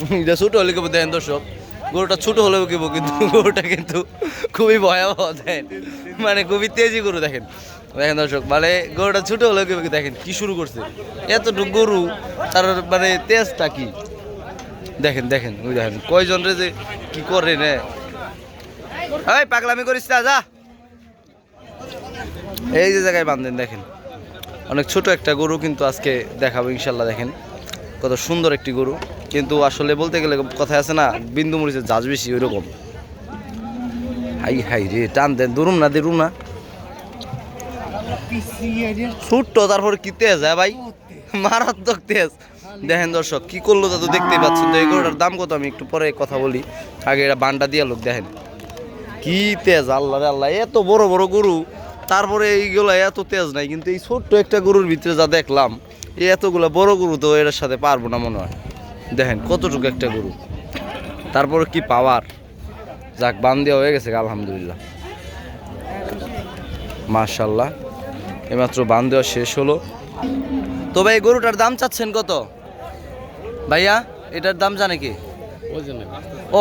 এটা ছোট হলে কেবো দেখেন দর্শক, গরুটা ছোট হলেও কেবো কিন্তু গরুটা কিন্তু খুবই ভয়াবহ, দেখেন। মানে খুবই তেজি গরু, দেখেন। দেখেন দর্শক মানে গরুটা ছোট হলেও কেবো দেখেন কি শুরু করছে। এতটুকু গরু, তার মানে তেজটা কি? দেখেন দেখেন, ওই দেখেন, কয়জন রে যে কি করে নে এই, পাগলামি করিস না, যা। এই যে জায়গায় বান্ধেন দেখেন। অনেক ছোট একটা গরু কিন্তু আজকে দেখাবো, ইনশাল্লাহ, দেখেন। কত সুন্দর একটি গরু। কিন্তু আসলে বলতে গেলে কথা আছে না, বিন্দু মরিচের ঝাঁজ বেশি ওই রকম হাই হাই রে, টান দেন দূরুম না দেরুম না। ছোট্ট, তারপর কি তেজ হ্যাঁ ভাই? মারাত্মক তেজ। দেখেন দর্শক, কি করল তা তো দেখতেই পাচ্ছেন তো, এই গরুটার দাম কত আমি একটু পরে কথা বলি। আগে এটা বান্ডা দিয়া লোক, দেখেন। কি তেজ, আল্লাহ আল্লাহ, এত বড় বড় গরু। তারপরে এইগুলো এত তেজ নাই, কিন্তু এই ছোট্ট একটা গরুর ভিতরে যা দেখলাম এতগুলো বড় গরু তো এটার সাথে পারব না মনে হয়। দেখেন কতটুকু একটা গরু। তারপরে কি পাওয়ার? যাক বান দেওয়া হয়ে গেছে আলহামদুলিল্লাহ। মার্শাল্লাহ এমাত্র বান দেওয়া শেষ হলো। তবে ভাই এই গরুটার দাম চাচ্ছেন কত? ভাইয়া এটার দাম জানে কি? ও